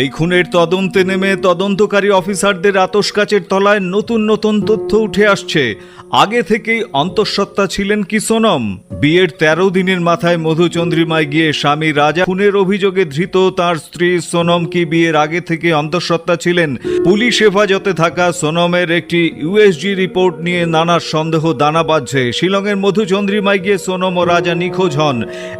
এই খুনের তদন্তে নেমে তদন্তকারী অফিসারদের আতসকাচের তলায় নতুন নতুন তথ্য উঠে আসছে। আগে থেকেই অন্তঃসত্ত্বা ছিলেন কি সোনম? বিয়ের তেরো দিনের মাথায় মধুচন্দ্রিমায় গিয়ে স্বামী রাজা খুনের অভিযোগে ধৃত তার স্ত্রী সোনম কি বিয়ের আগে থেকে অন্তঃসত্ত্বা ছিলেন? পুলিশ হেফাজতে থাকা সোনমের একটি ইউএসজি রিপোর্ট নিয়ে নানা সন্দেহ, দানা বাঁধছে। শিলংয়ের মধুচন্দ্রিমায় গিয়ে সোনম ও রাজা নিখোঁজ হন।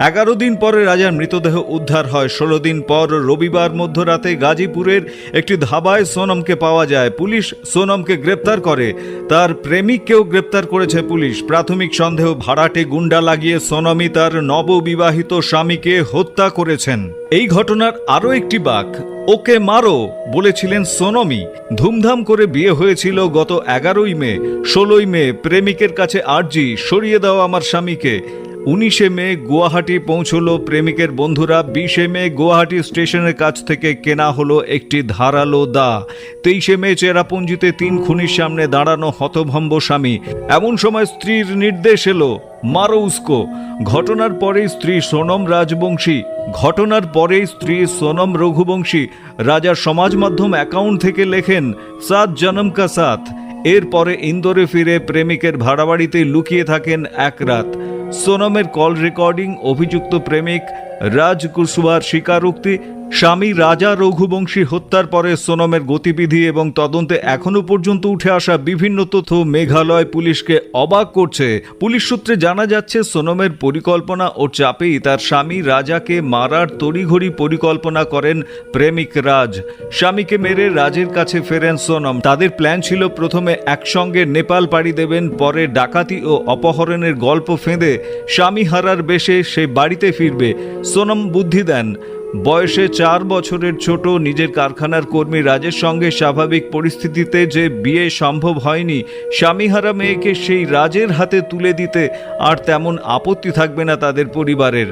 এগারো দিন পরে রাজার মৃতদেহ উদ্ধার হয়। ষোলো দিন পর রবিবার মধ্যরাতে গাজীপুরের একটি ধাবায় সোনমকে পাওয়া যায়। পুলিশ সোনমকে গ্রেপ্তার করে। তার প্রেমিককেও গ্রেপ্তার করেছে পুলিশ। প্রাথমিক সন্দেহ, ভাড়াটে গুন্ডা লাগিয়ে সোনমই তার নববিবাহিত স্বামীকে হত্যা করেছেন। এই ঘটনার আরও একটি বাক, ওকে মারো, বলেছিলেন সোনমি ধুমধাম করে বিয়ে হয়েছিল গত এগারোই মে। ষোলোই মে, প্রেমিকের কাছে আর্জি, সরিয়ে দাও আমার স্বামীকে। উনিশে মে গুয়াহাটি পৌঁছলো প্রেমিকের বন্ধুরা, বিশে মে গুয়াহাটি স্টেশনের কাছ থেকে কেনা হলো একটি ধারালো দা। তেইশে মে চেরাপুঞ্জিতে তিন খুনির সামনে দাঁড়ানো হতভম্ব স্বামী। এমন সময় স্ত্রীর নির্দেশ এলো, মারো উস্কো। ঘটনার পরে স্ত্রী সোনম রাজবংশী, ঘটনার পরে স্ত্রী সোনম রঘুবংশী, রাজার সমাজ মাধ্যম অ্যাকাউন্ট থেকে লেখেন, সাত জনম কা সাথ। এরপরে ইন্দোরে ফিরে প্রেমিকের ভাড়াবাড়িতে লুকিয়ে থাকেন এক রাত। সোনমের কল রেকর্ডিং অভিযুক্ত প্রেমিক রাজ কুশওয়ার স্বীকারোক্তি, স্বামী রাজা রঘুবংশী হত্যার পরে সোনমের গতিবিধি এবং তদন্তে এখনও পর্যন্ত উঠে আসা বিভিন্ন তথ্য মেঘালয় পুলিশকে অবাক করছে। পুলিশ সূত্রে জানা যাচ্ছে, সোনমের পরিকল্পনা ও চাপেই তার স্বামী রাজাকে মারার তড়িঘড়ি পরিকল্পনা করেন প্রেমিক রাজ। স্বামীকে মেরে রাজের কাছে ফেরেন সোনম। তাদের প্ল্যান ছিল প্রথমে একসঙ্গে নেপাল পাড়ি দেবেন, পরে ডাকাতি ও অপহরণের গল্প ফেঁদে স্বামী হারার বেশে সে বাড়িতে ফিরবে। সোনম বুদ্ধি দেন। বয়সে চার বছরের ছোট নিজের কারখানার কর্মী রাজের সঙ্গে স্বাভাবিক পরিস্থিতিতে যে বিয়ে সম্ভব হয়নি, স্বামীহারা মেয়েকে সেই রাজের হাতে তুলে দিতে আর তেমন আপত্তি থাকবে না তাদের পরিবারের।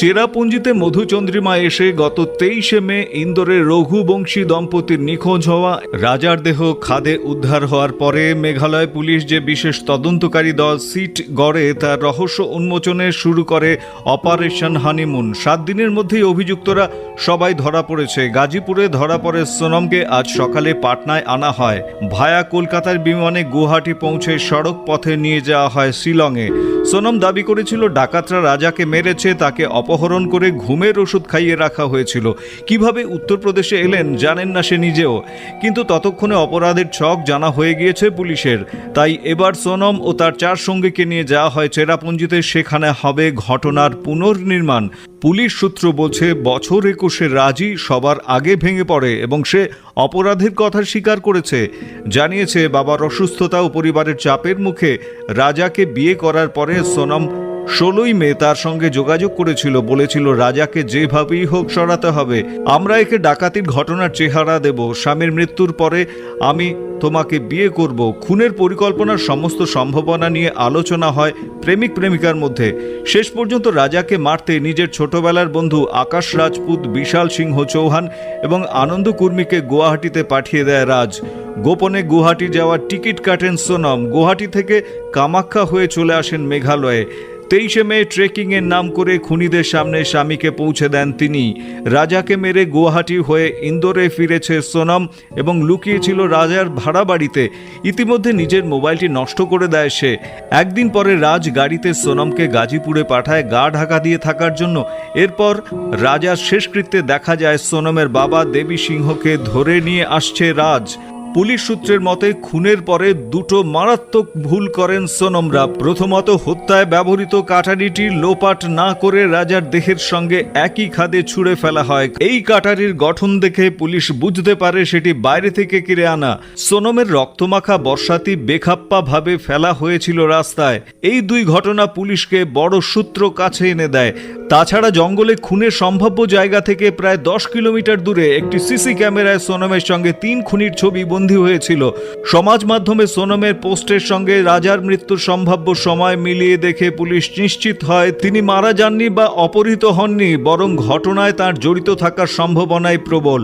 চেরাপুঞ্জিতে মধুচন্দ্রিমা এসে গত তেইশে মে ইন্দোরের রঘুবংশী দম্পতির নিখোঁজ হওয়া, রাজার দেহ খাদে উদ্ধার হওয়ার পরে মেঘালয় পুলিশ যে বিশেষ তদন্তকারী দল সিট গড়ে তার রহস্য উন্মোচনে শুরু করে অপারেশন হানিমুন। সাত দিনের মধ্যেই অভিযুক্তরা সবাই ধরা পড়েছে। গাজীপুরে ধরা পড়ে সোনমকে আজ সকালে পাটনায় আনা হয়। ভায়া কলকাতার বিমানে গুয়াহাটি পৌঁছে সড়ক পথে নিয়ে যাওয়া হয় শিলংয়ে। সোনম দাবি করেছিল, ডাকাতরা রাজাকে মেরেছে, তাকে অপহরণ করে ঘুমের ওষুধ খাইয়ে রাখা হয়েছিল। কীভাবে উত্তরপ্রদেশে এলেন জানেন না সে নিজেও। কিন্তু ততক্ষণে অপরাধের ছক জানা হয়ে গিয়েছে পুলিশের। তাই এবার সোনম ও তার চার সঙ্গীকে নিয়ে যাওয়া হয় চেরাপুঞ্জিতে। সেখানে হবে ঘটনার পুনর্নির্মাণ। পুলিশ সূত্র বলছে, বছর একুশে রাজি সবার আগে ভেঙে পড়ে এবং সে অপরাধের কথা স্বীকার করেছে। জানিয়েছে, বাবার অসুস্থতা ও পরিবারের চাপের মুখে রাজাকে বিয়ে করার পরে সোনম ষোলোই মে তার সঙ্গে যোগাযোগ করেছিল, বলেছিল, রাজাকে যেভাবেই হোক সরাতে হবে। আমরা একে ডাকাতির ঘটনার চেহারা দেব। স্বামীর মৃত্যুর পরে আমি তোমাকে বিয়ে করব। খুনের পরিকল্পনার সমস্ত সম্ভাবনা নিয়ে আলোচনা হয় প্রেমিক প্রেমিকার মধ্যে। শেষ পর্যন্ত রাজাকে মারতে নিজের ছোটবেলার বন্ধু আকাশ রাজপুত, বিশাল সিংহ চৌহান এবং আনন্দ কুর্মীকে গুয়াহাটিতে পাঠিয়ে দেয় রাজ। গোপনে গুয়াহাটি যাওয়ার টিকিট কাটেন সোনম। গুয়াহাটি থেকে কামাখ্যা হয়ে চলে আসেন মেঘালয়ে। তেইশে মে ট্রেকিংয়ের নাম করে খুনিদের সামনে স্বামীকে পৌঁছে দেন তিনি। রাজাকে মেরে গুয়াহাটি হয়ে ইন্দোরে ফিরেছে সোনম এবং লুকিয়েছিল রাজার ভাড়া বাড়িতে। ইতিমধ্যে নিজের মোবাইলটি নষ্ট করে দেয় সে। একদিন পরে রাজ গাড়িতে সোনমকে গাজীপুরে পাঠায়, গা ঢাকা দিয়ে থাকার জন্য। এরপর রাজার শেষকৃত্যে দেখা যায়, সোনমের বাবা দেবী সিংহকে ধরে নিয়ে আসছে রাজ। পুলিশ সূত্রের মতে, খুনের পরে দুটো মারাত্মক ভুল করেন সোনমরা প্রথমত হত্যায় ব্যবহৃত কাটারিটি লোপাট না করে রাজার দেহের সঙ্গে একই খাদে ছুঁড়ে ফেলা হয়। এই কাটারির গঠন দেখে পুলিশ বুঝতে পারে সেটি বাইরে থেকে কিনে আনা। সোনমের রক্তমাখা বর্ষাতি বেখাপ্পা ভাবে ফেলা হয়েছিল রাস্তায়। এই দুই ঘটনা পুলিশকে বড় সূত্র কাছে এনে দেয়। তাছাড়া জঙ্গলে খুনের সম্ভাব্য জায়গা থেকে প্রায় দশ কিলোমিটার দূরে একটি সিসি ক্যামেরায় সোনমের সঙ্গে তিন খুনির ছবি বন্দী প্রতিবন্ধী হয়েছিল। সমাজ মাধ্যমে সোনমের পোস্টের সঙ্গে রাজার মৃত্যুর সম্ভাব্য সময় মিলিয়ে দেখে পুলিশ নিশ্চিত হয়, তিনি মারা যাননি বা অপহৃত হননি, বরং ঘটনায় তার জড়িত থাকার সম্ভাবনাই প্রবল।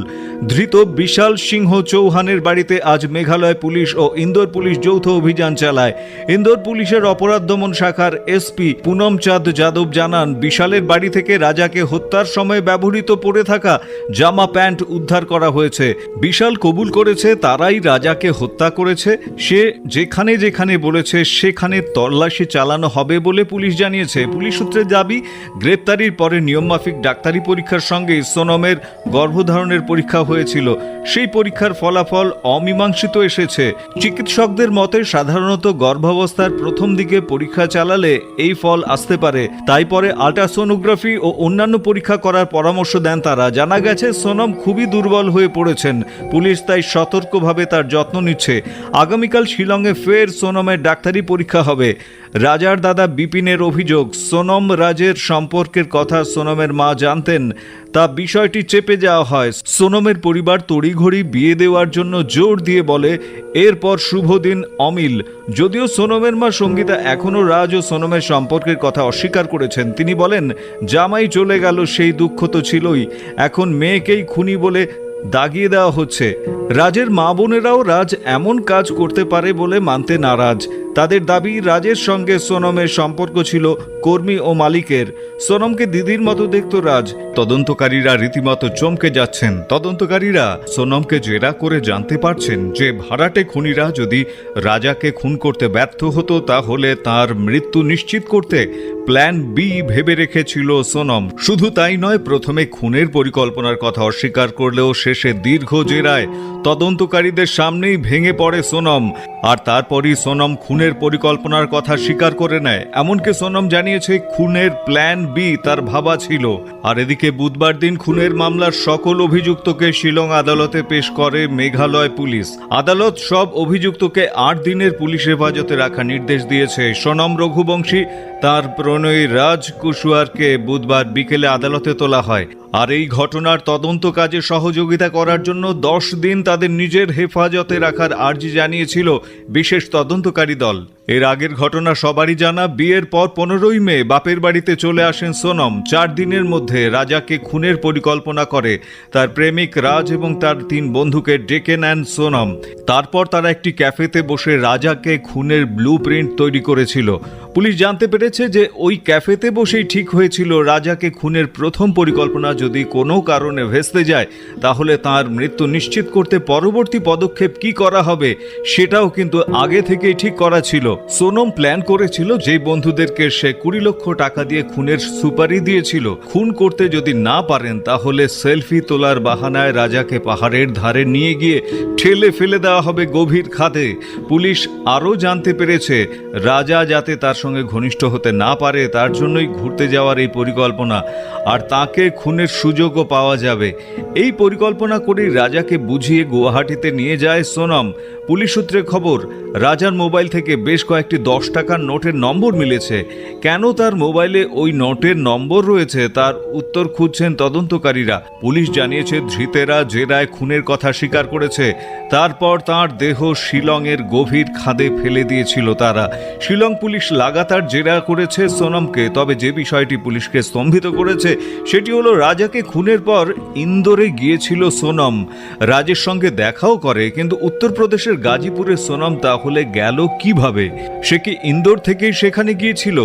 ধৃত বিশাল সিংহ চৌহানের বাড়িতে আজ মেঘালয় পুলিশ ও ইন্দোর পুলিশ যৌথ অভিযান চালায়। ইন্দোর পুলিশের অপরাধ দমন শাখার এসপি পুনম চাঁদ যাদব জানান, বিশালের বাড়ি থেকে রাজাকে হত্যার সময় ব্যবহৃত পড়ে থাকা জামা প্যান্ট উদ্ধার করা হয়েছে। বিশাল কবুল করেছে তারাই রাজাকে হত্যা করেছে, সে যেখানে যেখানে বলেছে সেখানে তল্লাশি চালানো হবে বলে পুলিশ জানিয়েছে। পুলিশ সূত্রের দাবি, গ্রেপ্তারির পরে নিয়মমাফিক ডাক্তারি পরীক্ষার সঙ্গে সোনমের গর্ভধারণের পরীক্ষা হয়েছিল। সেই পরীক্ষার ফলাফল অমীমাংসিত এসেছে। চিকিৎসকদের মতে, সাধারণত গর্ভাবস্থার প্রথম দিকে পরীক্ষা চালালে এই ফল আসতে পারে। তাই পরে আল্ট্রাসোনোগ্রাফি ও অন্যান্য পরীক্ষা করার পরামর্শ দেন তারা। জানা গেছে, সোনম খুবই দুর্বল হয়ে পড়েছেন। পুলিশ তাই সতর্কভাবে তার যত্ন নিচ্ছে। আগামীকাল শিলংয়ে ফের সোনমের ডাক্তারি পরীক্ষা হবে। রাজার দাদা বিপিনের অভিযোগ, সোনম রাজের সম্পর্কের কথা সোনমের মা জানতেন, তা বিষয়টি চেপে যাওয়া হয়। সোনমের পরিবার তড়িঘড়ি বিয়ে দেওয়ার জন্য জোর দিয়ে বলে, এরপর শুভ দিন, অমিল। যদিও সোনমের মা সঙ্গীতা এখনও রাজ ও সোনমের সম্পর্কের কথা অস্বীকার করেছেন। তিনি বলেন, জামাই চলে গেল, সেই দুঃখ তো ছিলই। এখন মেয়েকেই খুনি বলে দাগিয়ে দেওয়া হচ্ছে। রাজের মা বোনেরাও রাজ এমন কাজ করতে পারে বলে মানতে নারাজ। তাদের দাবি, রাজের সঙ্গে সোনমের সম্পর্ক ছিল কর্মী ও মালিকের। সোনমকে দিদির মতো দেখত রাজ। তদন্তকারীরা রীতিমতো চমকে যাচ্ছেন। তদন্তকারীরা সোনমকে জেরা করে জানতে পারছেন যে ভাড়াটে খুনিরা যদি রাজাকে খুন করতে ব্যর্থ হতো, তাহলে তার মৃত্যু নিশ্চিত করতে প্ল্যান বি ভেবে রেখেছিল সোনম। শুধু তাই নয়, প্রথমে খুনের পরিকল্পনার কথা অস্বীকার করলেও শেষে দীর্ঘ জেরায় তদন্তকারীদের সামনেই ভেঙে পড়ে সোনম। আর তারপরই সোনম খুনের পরিকল্পনার কথা স্বীকার করে নেয়। এমনকি সোনম জানিয়েছে খুনের প্ল্যান বি তার ভাবা ছিল। আর এদিকে বুধবার দিন খুনের মামলার সকল অভিযুক্তকে শিলং আদালতে পেশ করে মেঘালয় পুলিশ। আদালত সব অভিযুক্তকে আট দিনের পুলিশ হেফাজতে রাখা নির্দেশ দিয়েছে। সোনম রঘুবংশী তার প্রণয়ী রাজ কুশুয়ারকে বুধবার বিকেলে আদালতে তোলা হয়। আর এই ঘটনার তদন্ত কাজে সহযোগিতা করার জন্য দশ দিন তাদের নিজের হেফাজতে রাখার আর্জি জানিয়েছিল বিশেষ তদন্তকারী দল। এর আগের ঘটনা সবারই জানা। বিয়ের পর পনেরোই মে বাপের বাড়িতে চলে আসেন সোনম। চার দিনের মধ্যে রাজাকে খুনের পরিকল্পনা করে। তার প্রেমিক রাজ এবং তার তিন বন্ধুকে ডেকে নেন সোনম। তারপর তারা একটি ক্যাফেতে বসে রাজাকে খুনের ব্লু প্রিন্ট তৈরি করেছিল। পুলিশ জানতে পেরেছে যে ওই ক্যাফেতে বসেই ঠিক হয়েছিল, রাজাকে খুনের প্রথম পরিকল্পনা যদি কোনো কারণে ভেস্তে যায়, তাহলে তার মৃত্যু নিশ্চিত করতে পরবর্তী পদক্ষেপ কি করা হবে, সেটাও কিন্তু আগে থেকেই ঠিক করা ছিল। সোনম প্ল্যান করেছিল যে বন্ধুদেরকে সে কুড়ি লক্ষ টাকা দিয়ে খুনের সুপারি দিয়েছিল। খুন করতে যদি না পারেন, তাহলে সেলফি তোলার বাহানায় রাজাকে পাহাড়ের ধারে নিয়ে গিয়ে ঠেলে ফেলে দেওয়া হবে গভীর খাদে পুলিশ আরও জানতে পেরেছে, রাজা যাতে তার সঙ্গে ঘনিষ্ঠ হতে না পারে, তার জন্যই ঘুরতে যাওয়ার এই পরিকল্পনা। আর তাকে খুনের সুযোগও পাওয়া যাবে। এই পরিকল্পনা করেই রাজাকে বুঝিয়ে গুয়াহাটিতে নিয়ে যায় সোনম। পুলিশ সূত্রে খবর, রাজার মোবাইল থেকে বেশ কয়েকটি দশ টাকার নোটের নম্বর মিলেছে। কেন তার মোবাইলে ওই নোটের নম্বর রয়েছে তার উত্তর খুঁজছেন তদন্তকারীরা। পুলিশ জানিয়েছে ধৃতেরা জেরায় খুনের কথা স্বীকার করেছে। তারপর তার দেহ শিলংয়ের গভীর খাদে ফেলে দিয়েছিল তারা। শিলং পুলিশ লাগাতার জেরা করেছে সোনমকে, তবে যে বিষয়টি পুলিশকে স্তম্ভিত করেছে, সেটি হলো রাজাকে খুনের পর ইন্দোরে গিয়েছিল সোনম। রাজের সঙ্গে দেখাও করে, কিন্তু উত্তরপ্রদেশের গাজীপুরের সোনম তাহলে গেল কীভাবে? সে কি ইন্দোর থেকেই সেখানে গিয়েছিল?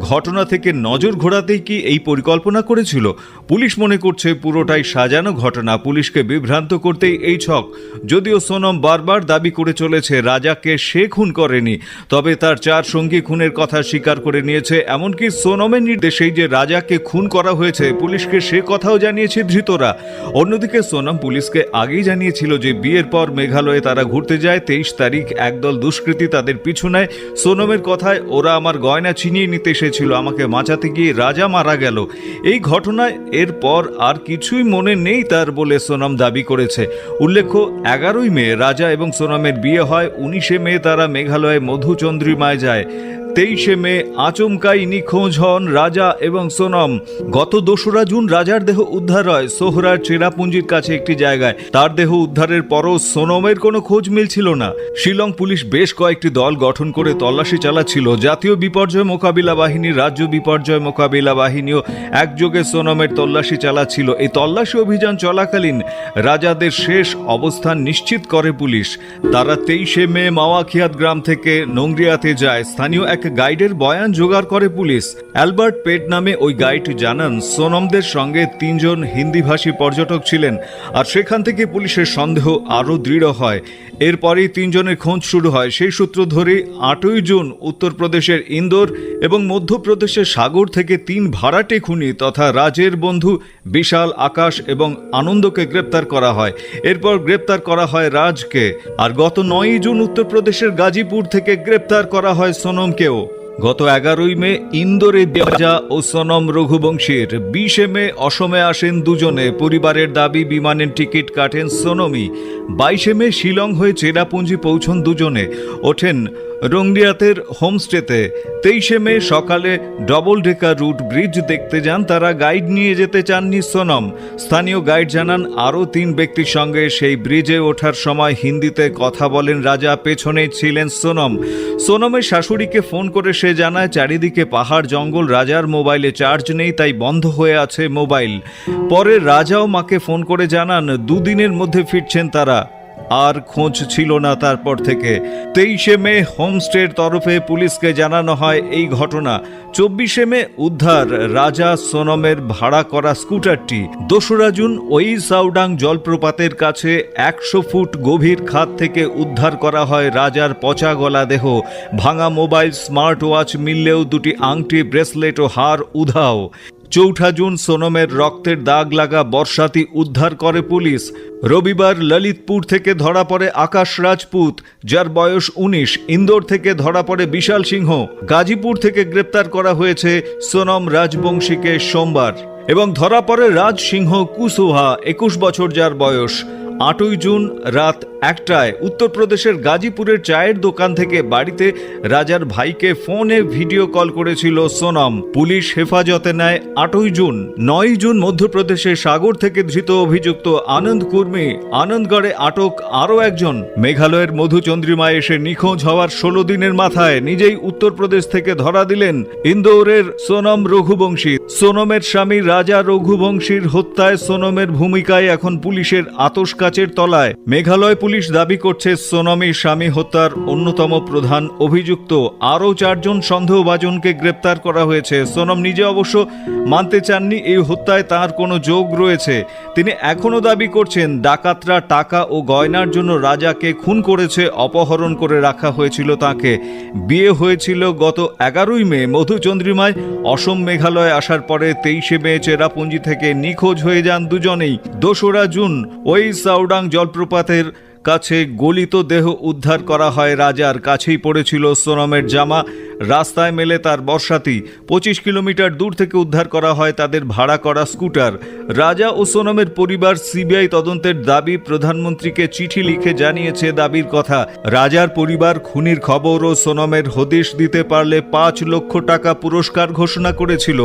ঘটনা থেকে নজর ঘোরাতেই কি এই পরিকল্পনা করেছিল? পুলিশ মনে করছে পুরোটাই সাজানো ঘটনা। পুলিশকে বিভ্রান্ত করতেই এই ছক। যদিও সোনম বারবার দাবি করে চলেছে, রাজাকে সে খুন করেনি। তবে তার চার সঙ্গী খুনের কথা স্বীকার করে নিয়েছে। এমনকি সোনমের নির্দেশেই যে রাজাকে খুন করা হয়েছে, পুলিশকে সে কথাও জানিয়েছে ধৃতরা। অন্যদিকে সোনম পুলিশকে আগেই জানিয়েছিল যে বিয়ের পর মেঘালয়ে তারা ঘুরতে যায়, তেইশ তারিখ একদল দুষ্কৃতী তাদের পিছু নেয়। সোনমের কথায়, ওরা আমার গয়না ছিনিয়ে নিতে এসেছিল, আমাকে বাঁচাতে গিয়ে রাজা মারা গেল। এই ঘটনায় এরপর আর কিছুই মনে নেই তার বলে সোনাম দাবি করেছে। উল্লেখ্য, এগারোই মে রাজা এবং সোনামের বিয়ে হয়, উনিশে মে তারা মেঘালয়ে মধুচন্দ্রিমায় যায়। তেইশে মে আচমকাই নিখোঁজ হন রাজা এবং সোনম। গত দোসরা জুন রাজার দেহ উদ্ধার হয় সোহরার চেরাপুঞ্জির কাছে একটি জায়গায়। তার দেহ উদ্ধারের পরও সোনমের কোনো খোঁজ মিলছিল না। শিলং পুলিশ বেশ কয়েকটি দল গঠন করে তল্লাশি চালাচ্ছিল। জাতীয় বিপর্যয় মোকাবিলা বাহিনী, রাজ্য বিপর্যয় মোকাবিলা বাহিনীও একযোগে সোনমের তল্লাশি চালাচ্ছিল। এই তল্লাশি অভিযান চলাকালীন রাজাদের শেষ অবস্থান নিশ্চিত করে পুলিশ। তারা তেইশে মে মাওয়াখিয়াত গ্রাম থেকে নোংরিয়াতে যায়। স্থানীয় এক গাইডের বয়ান জোগাড় করে পুলিশ। অ্যালবার্ট পেট নামে ওই গাইড জানান, সোনমদের সঙ্গে তিনজন হিন্দিভাষী পর্যটক ছিলেন আর সেখান থেকে পুলিশের সন্দেহ আরও দৃঢ় হয়। এরপরেই তিনজনের খোঁজ শুরু হয়। সেই সূত্র ধরে আটই জুন উত্তরপ্রদেশের ইন্দোর এবং মধ্যপ্রদেশের সাগর থেকে তিন ভাড়াটে খুনি তথা রাজের বন্ধু বিশাল আকাশ এবং আনন্দকে গ্রেপ্তার করা হয়। এরপর গ্রেপ্তার করা হয় রাজকে। আর গত নয়ই জুন উত্তরপ্রদেশের গাজীপুর থেকে গ্রেপ্তার করা হয় সোনমকেও। গত এগারোই মে ইন্দোরে দেওয়াজা ও সনম রঘুবংশীর বিশে মে অসমে আসেন দুজনে। পরিবারের দাবি, বিমানের টিকিট কাটেন সোনমি বাইশে মে শিলং হয়ে চেরাপুঞ্জি পৌঁছন দুজনে। ওঠেন রঙ্গিয়াতের হোমস্টেতে তেইশে মে সকালে ডবল ডেকা রুট ব্রিজ দেখতে যান তারা গাইড নিয়ে যেতে চাননি সোনম। স্থানীয় গাইড জানান, আরও তিন ব্যক্তির সঙ্গে সেই ব্রিজে ওঠার সময় হিন্দিতে কথা বলেন রাজা, পেছনে ছিলেন সোনম। সোনমের শাশুড়িকে ফোন করে সে জানায়, চারিদিকে পাহাড়, জঙ্গল, রাজার মোবাইলে চার্জ নেই, তাই বন্ধ হয়ে আছে মোবাইল। পরে রাজাও মাকে ফোন করে জানান, দুদিনের মধ্যে ফিরছেন তারা। আর খোঁজ ছিল না তারপর থেকে। তেইশে মে হোমস্টের তরফে পুলিশকে জানানো হয় এই ঘটনা। চব্বিশে মে উদ্ধার রাজা সোনমের ভাড়া করা স্কুটারটি। দোসরা জুন ওই সাউডাং জলপ্রপাতের কাছে একশো ফুট গভীর খাত থেকে উদ্ধার করা হয় রাজার পচা গলা দেহ। ভাঙা মোবাইল স্মার্ট ওয়াচ মিললেও দুটি আংটি, ব্রেসলেট ও হার উধাও। চৌঠা জুন সোনমের রক্তের দাগ লাগা বর্ষাতি উদ্ধার করে পুলিশ। রবিবার ললিতপুর থেকে ধরা পড়ে আকাশ রাজপুত, যার বয়স উনিশ। ইন্দোর থেকে ধরা পড়ে বিশাল সিংহ। গাজীপুর থেকে গ্রেপ্তার করা হয়েছে সোনম রাজবংশীকে সোমবার। এবং ধরা পড়ে রাজ সিংহ কুসুহা, একুশ বছর যার বয়স। আটই জুন রাত একটায় উত্তরপ্রদেশের গাজীপুরের চায়ের দোকান থেকে বাড়িতে রাজার ভাইকে ফোনে ভিডিও কল করেছিল সোনম। পুলিশ হেফাজতে নেয় আটই জুন। নয় জুন মধ্যপ্রদেশের সাগর থেকে ধৃত অভিযুক্ত আনন্দ কুর্মী। আনন্দগড়ে আটক আরও একজন। মেঘালয়ের মধুচন্দ্রিমায় এসে নিখোঁজ হওয়ার ষোলো দিনের মাথায় নিজেই উত্তরপ্রদেশ থেকে ধরা দিলেন ইন্দোরের সোনম রঘুবংশী। সোনমের স্বামী রাজা রঘুবংশীর হত্যায় সোনমের ভূমিকায় এখন পুলিশের আতস কাচের তলায় মেঘালয় পুলিশ দাবি করছে সোনমের স্বামী হত্যার অন্যতম প্রধান অভিযুক্ত। আরও চারজন সন্দেহভাজনকে গ্রেপ্তার করা হয়েছে। সোনম নিজে অবশ্য মানতে চাননি, এই হত্যায় তার কোনো যোগ রয়েছে। তিনি এখনও দাবি করছেন, ডাকাতরা টাকা ও গয়নার জন্য রাজাকে খুন করেছে, অপহরণ করে রাখা হয়েছিল তাকে। বিয়ে হয়েছিল গত এগারোই মে। মধুচন্দ্রিমায় অসম মেঘালয় আসার পরে তেইশে মে চেরাপুঞ্জি থেকে নিখোঁজ হয়ে যান দুজনেই। দোসরা জুন, ওই সাউডাং জলপ্রপাতের কাছে গলিত দেহ উদ্ধার করা হয়। রাজার কাছেই পড়েছিল সোনমের জামা। রাস্তায় মেলে তার বর্ষাতি। পঁচিশ কিলোমিটার দূর থেকে উদ্ধার করা হয় তাদের ভাড়া করা স্কুটার। রাজা ও সোনমের পরিবার সিবিআই তদন্তের দাবি প্রধানমন্ত্রীকে চিঠি লিখে জানিয়েছে দাবির কথা। রাজার পরিবার, খুনির খবর ও সোনমের হদিশ দিতে পারলে পাঁচ লক্ষ টাকা পুরস্কার ঘোষণা করেছিল।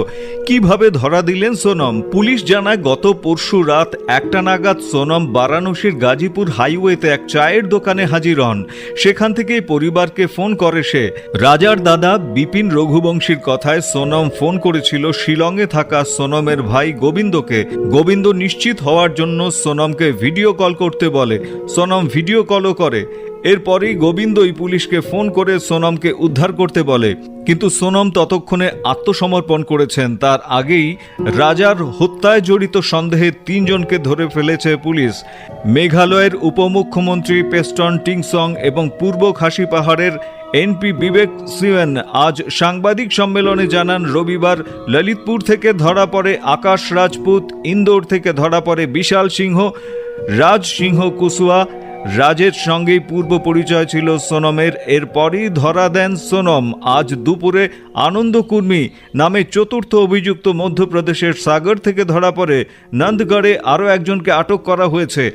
কীভাবে ধরা দিলেন সোনম? পুলিশ জানায়, গত পরশু রাত একটা নাগাদ সোনম বারাণসীর গাজীপুর হাইওয়েতে এক চায়ের দোকানে হাজির হন। সেখান থেকেই পরিবারকে ফোন করে সে। রাজার দাদা বিপিন রঘুবংশীর কথায় সোনম ফোন করেছিল শিলংয়ে থাকা সোনমের ভাই গোবিন্দকে। গোবিন্দ নিশ্চিত হওয়ার জন্য সোনমকে ভিডিও কল করতে বলে। সোনম ভিডিও কলও করে। এরপরেই গোবিন্দই পুলিশকে ফোন করে সোনমকে উদ্ধার করতে বলে। কিন্তু সোনম ততক্ষণে আত্মসমর্পণ করেছেন। তার আগেই রাজার হত্যায় জড়িত সন্দেহে তিনজনকে ধরে ফেলেছে পুলিশ। মেঘালয়ের উপমুখ্যমন্ত্রী পেস্টন টিংসং এবং পূর্ব খাসি পাহাড়ের এনপি বিবেক সিওয়েন আজ সাংবাদিক সম্মেলনে জানান, রবিবার ললিতপুর থেকে ধরা পড়ে আকাশ রাজপুত, ইন্দোর থেকে ধরা পড়ে বিশাল সিংহ, রাজ সিংহ কুসুয়া রাজের সঙ্গেই পূর্ব পরিচয় ছিল সোনমের। এরপরই ধরা দেন সোনম। আজ দুপুরে আনন্দকুর্মী নামে চতুর্থ অভিযুক্ত মধ্যপ্রদেশের সাগর থেকে ধরা পড়ে। নন্দগড়ে আরও একজনকে আটক করা হয়েছে।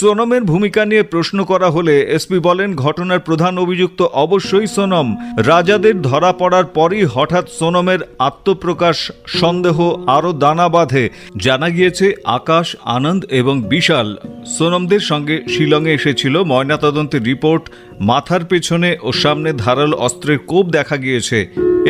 সোনমের ভূমিকা নিয়ে প্রশ্ন করা হলে এসপি বলেন, ঘটনার প্রধান অভিযুক্ত অবশ্যই সোনম। রাজাদের ধরা পড়ার পরই হঠাৎ সোনমের আত্মপ্রকাশ, সন্দেহ আরও দানা বাঁধে। জানা গিয়েছে, আকাশ, আনন্দ এবং বিশাল সোনমদের সঙ্গে শিলংয়ে এসেছিল ময়নাতদন্তের রিপোর্ট। মাথার পেছনে ও সামনে ধারালো অস্ত্রের কোপ দেখা গিয়েছে।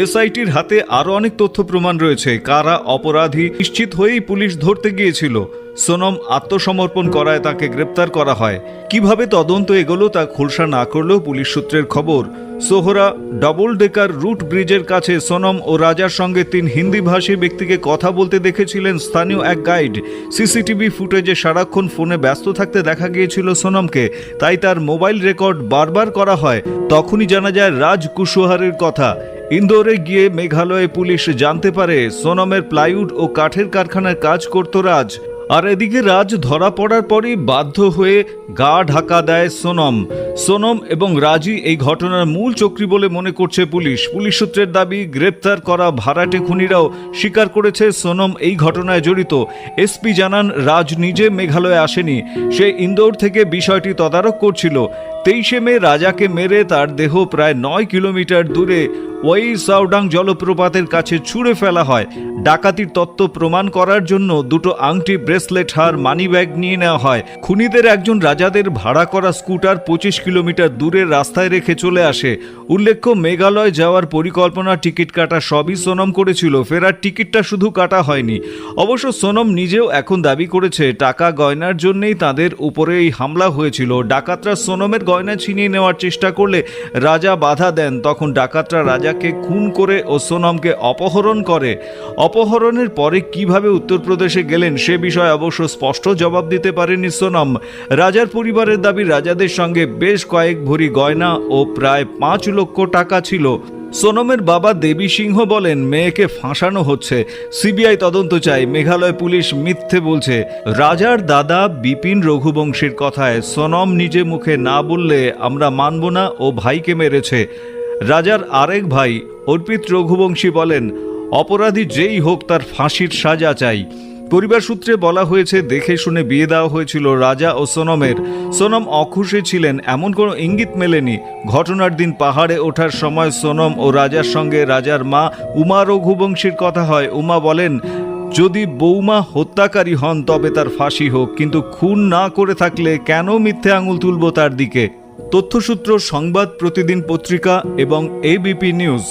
এসআইটির হাতে আরও অনেক তথ্য প্রমাণ রয়েছে। কারা অপরাধী নিশ্চিত হয়েই পুলিশ ধরতে গিয়েছিল। সোনম আত্মসমর্পণ করায় তাকে গ্রেপ্তার করা হয়। কীভাবে তদন্ত এগোলো তা খোলসা না করলেও পুলিশ সূত্রের খবর, সোহরা ডবল ডেকার রুট ব্রিজের কাছে সোনম ও রাজার সঙ্গে তিন হিন্দিভাষী ব্যক্তিকে কথা বলতে দেখেছিলেন স্থানীয় এক গাইড। সিসিটিভি ফুটেজে সারাক্ষণ ফোনে ব্যস্ত থাকতে দেখা গিয়েছিল সোনমকে। তাই তার মোবাইল রেকর্ড বারবার করা হয়। তখনই জানা যায় রাজ কুশওয়াহারের কথা। ইন্দোরে গিয়ে মেঘালয়ে পুলিশ জানতে পারে সোনমের প্লাইউড ও কাঠের কারখানায় কাজ করত রাজ। আর এদিকে রাজ ধরা পড়ার পরই বাধ্য হয়ে গা ঢাকা দেয় সোনম। সোনম এবং রাজি এই ঘটনার মূল চক্রী বলে মনে করছে পুলিশ। পুলিশ সূত্রের দাবি, গ্রেপ্তার করা ভাড়াটে খুনিরাও স্বীকার করেছে সোনম এই ঘটনায় জড়িত। এসপি জানান, রাজ নিজে মেঘালয়ে আসেনি। সে ইন্দোর থেকে বিষয়টি তদারক করছিল। তেইশে মে রাজাকে মেরে তার দেহ প্রায় নয় কিলোমিটার দূরে ওই সাউডাং জলপ্রপাতের কাছে ছুঁড়ে ফেলা হয়। ডাকাতির তত্ত্ব প্রমাণ করার জন্য দুটো আংটি ব্রেসলেট হার মানি ব্যাগ নিয়ে নেওয়া হয়। খুনিদের একজন রাজাদের ভাড়া করা স্কুটার পঁচিশ কিলোমিটার দূরের রাস্তায় রেখে চলে আসে। উল্লেখ্য, মেঘালয় যাওয়ার পরিকল্পনা টিকিট কাটা সবই সোনম করেছিল, ফেরার টিকিটটা শুধু কাটা হয়নি। অবশ্য সোনম নিজেও এখন দাবি করেছে, টাকা গয়নার জন্যেই তাদের উপরে এই হামলা হয়েছিল। ডাকাতরা সোনমের গয়না ছিনিয়ে নেওয়ার চেষ্টা করলে রাজা বাধা দেন, তখন ডাকাতরা রাজাকে খুন করে ও সোনমকে অপহরণ করে। অপহরণের পরে কীভাবে উত্তরপ্রদেশে গেলেন সে বিষয়ে অবশ্য স্পষ্ট জবাব দিতে পারেনি সোনম। রাজার পরিবারের দাবি, রাজাদের সঙ্গে বেশ কয়েক ভরি গয়না ও প্রায় পাঁচ লক্ষ টাকা ছিল। সোনমের বাবা দেবী সিংহ বলেন, মেয়েকে ফাঁসানো হচ্ছে। সিবিআই তদন্ত চাই। মেঘালয় পুলিশ মিথ্যে বলছে। রাজার দাদা বিপিন রঘুবংশীর কথায় সোনম নিজে মুখে না বললে আমরা মানব না ও ভাইকে মেরেছে। রাজার আরেক ভাই অর্পিত রঘুবংশী বলেন, অপরাধী যেই হোক তার ফাঁসির সাজা চাই। পরিবার সূত্রে বলা হয়েছে, দেখে শুনে বিয়ে দেওয়া হয়েছিল রাজা ও সোনমের। সোনম অখুশে ছিলেন, এমন কোনো ইঙ্গিত মেলেনি। ঘটনার দিন পাহাড়ে ওঠার সময় সোনম ও রাজার সঙ্গে রাজার মা উমা রঘুবংশীর কথা হয়। উমা বলেন, যদি বৌমা হত্যাকারী হন, তবে তার ফাঁসি হোক, কিন্তু খুন না করে থাকলে কেন মিথ্যে আঙুল তুলব তার দিকে? তথ্যসূত্র সংবাদ প্রতিদিন পত্রিকা এবং এবিপি নিউজ।